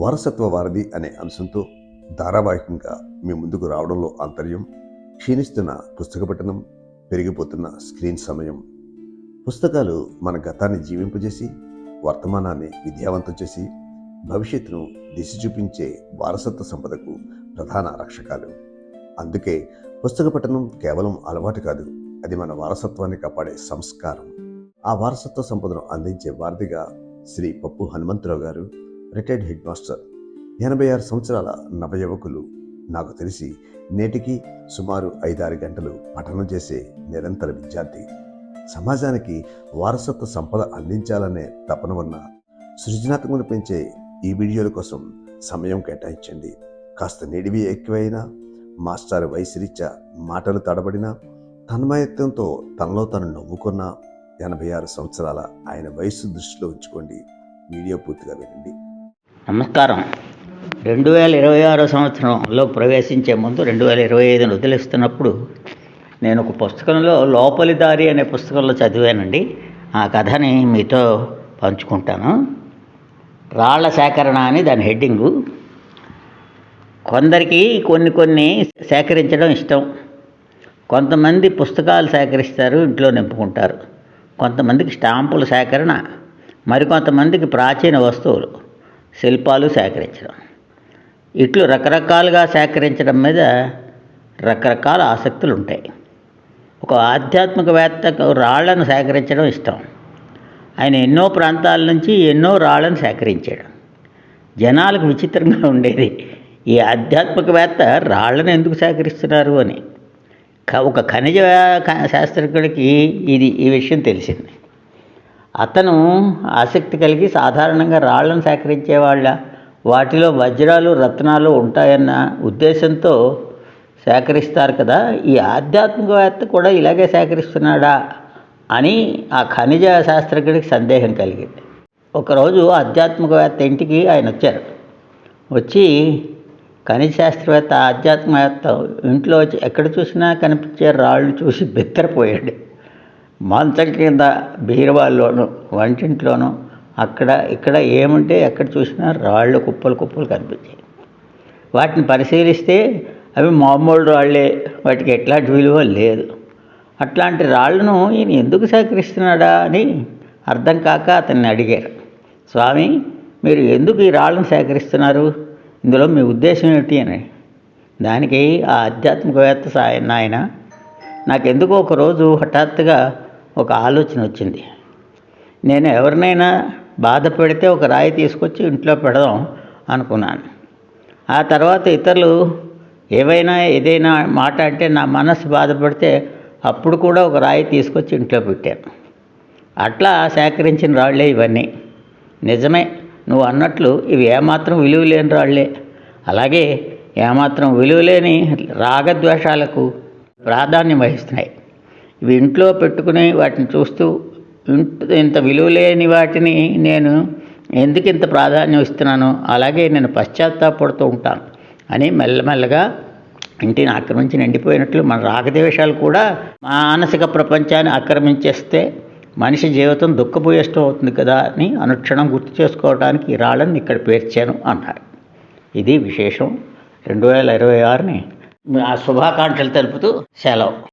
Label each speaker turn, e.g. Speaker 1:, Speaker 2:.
Speaker 1: వారసత్వ వారధి అనే అంశంతో ధారావాహికంగా మీ ముందుకు రావడంలో ఆంతర్యం క్షీణిస్తున్న పుస్తక పఠనం పెరిగిపోతున్న స్క్రీన్ సమయం. పుస్తకాలు మన గతాన్ని జీవింపజేసి వర్తమానాన్ని విద్యావంతం చేసి భవిష్యత్తును దిశ చూపించే వారసత్వ సంపదకు ప్రధాన రక్షకాలు. అందుకే పుస్తక పఠనం కేవలం అలవాటు కాదు అది మన వారసత్వాన్ని కాపాడే సంస్కారం. ఆ వారసత్వ సంపదను అందించే వారధిగా శ్రీ పప్పు హనుమంతరావు గారు రిటైర్డ్ హెడ్ మాస్టర్. ఎనభై ఆరు సంవత్సరాల నవయువకులు నాకు తెలిసి నేటికి సుమారు ఐదారు గంటలు పఠనం చేసే నిరంతర విద్యార్థి. సమాజానికి వారసత్వ సంపద అందించాలనే తపన ఉన్న సృజనాత్మకను పెంచే ఈ వీడియోల కోసం సమయం కేటాయించండి. కాస్త నిడివి ఎక్కువైనా మాస్టర్ వయసురీత్యా మాటలు తడబడినా తన్మయత్వంతో తనలో తను నవ్వుకున్న ఎనభై ఆరు సంవత్సరాల ఆయన వయస్సు దృష్టిలో ఉంచుకోండి. వీడియో పూర్తిగా వినండి.
Speaker 2: నమస్కారం. రెండు వేల ఇరవై ఆరో సంవత్సరంలో ప్రవేశించే ముందు రెండు వేల ఇరవై ఐదును వదిలేస్తున్నప్పుడు నేను ఒక పుస్తకంలో లోపలి దారి అనే పుస్తకంలో చదివానండి. ఆ కథని మీతో పంచుకుంటాను. రాళ్ళ సేకరణ అని దాని హెడ్డింగు. కొందరికి కొన్ని కొన్ని సేకరించడం ఇష్టం. కొంతమంది పుస్తకాలు సేకరిస్తారు ఇంట్లో నింపుకుంటారు. కొంతమందికి స్టాంపుల సేకరణ మరికొంతమందికి ప్రాచీన వస్తువులు. శిల్పాలు సేకరించడం. ఇట్లు రకరకాలుగా సేకరించడం మీద రకరకాల ఆసక్తులు ఉంటాయి ఒక ఆధ్యాత్మికవేత్తకు రాళ్ళను సేకరించడం ఇష్టం. ఆయన ఎన్నో ప్రాంతాల నుంచి ఎన్నో రాళ్ళను సేకరించాడు. జనాలకు విచిత్రంగా ఉండేది ఈ ఆధ్యాత్మికవేత్త రాళ్ళను ఎందుకు సేకరిస్తున్నారు అని. ఒక ఖనిజ శాస్త్రజ్ఞుడికి ఇది ఈ విషయం తెలిసింది. అతను ఆసక్తి కలిగి సాధారణంగా రాళ్ళను సేకరించే వాళ్ళ వాటిలో వజ్రాలు రత్నాలు ఉంటాయన్న ఉద్దేశంతో సేకరిస్తారు కదా. ఈ ఆధ్యాత్మికవేత్త కూడా ఇలాగే సేకరిస్తున్నాడా అని ఆ ఖనిజ శాస్త్రజ్ఞుడికి సందేహం కలిగింది. ఒకరోజు ఆధ్యాత్మికవేత్త ఇంటికి ఆయన వచ్చారు. వచ్చి ఖనిజ శాస్త్రవేత్త ఆధ్యాత్మికవేత్త ఇంట్లో వచ్చి ఎక్కడ చూసినా కనిపించే రాళ్ళు చూసి బెత్తరపోయాడు. మంచం కింద బీరువాల్లోనూ వంటింట్లోనూ అక్కడ ఇక్కడ ఏముంటే ఎక్కడ చూసినా రాళ్ళు కుప్పలు కుప్పలు కనిపించాయి. వాటిని పరిశీలిస్తే అవి మామూలు రాళ్ళే వాటికి ఎట్లాంటి విలువ లేదు. అట్లాంటి రాళ్ళను ఈయన ఎందుకు సేకరిస్తున్నాడా అని అర్థం కాక అతన్ని అడిగారు. స్వామి మీరు ఎందుకు ఈ రాళ్ళను సేకరిస్తున్నారు? ఇందులో మీ ఉద్దేశం ఏమిటి? అని. దానికి ఆ ఆధ్యాత్మికవేత్త సాయన ఆయన నాకెందుకో ఒకరోజు హఠాత్తుగా ఒక ఆలోచన వచ్చింది. నేను ఎవరినైనా బాధ పెడితే ఒక రాయి తీసుకొచ్చి ఇంట్లో పెడదాం అనుకున్నాను. ఆ తర్వాత ఇతరులు ఏవైనా ఏదైనా మాట అంటే నా మనసు బాధపడితే అప్పుడు కూడా ఒక రాయి తీసుకొచ్చి ఇంట్లో పెట్టాను. అట్లా సేకరించిన రాళ్ళే ఇవన్నీ. నిజమే నువ్వు అన్నట్లు ఇవి ఏమాత్రం విలువ లేని రాళ్ళే. అలాగే ఏమాత్రం విలువలేని రాగద్వేషాలకు ప్రాధాన్యం వహిస్తున్నాయి. ఇవి ఇంట్లో పెట్టుకుని వాటిని చూస్తూ ఇంత ఇంత విలువ లేని వాటిని నేను ఎందుకు ఇంత ప్రాధాన్యం ఇస్తున్నాను అలాగే నేను పశ్చాత్తాపడుతూ ఉంటాను అని మెల్లమెల్లగా ఇంటిని ఆక్రమించి నిండిపోయినట్లు మన రాగద్వేషాలు కూడా మానసిక ప్రపంచాన్ని ఆక్రమించేస్తే మనిషి జీవితం దుఃఖపోయేష్టం అవుతుంది కదా అని అనుక్షణం గుర్తు చేసుకోవడానికి ఈ రాళ్ళని ఇక్కడ పేర్చాను అన్నారు. ఇది విశేషం. రెండు వేల ఇరవై ఆరుని ఆ శుభాకాంక్షలు తెలుపుతూ సెలవు.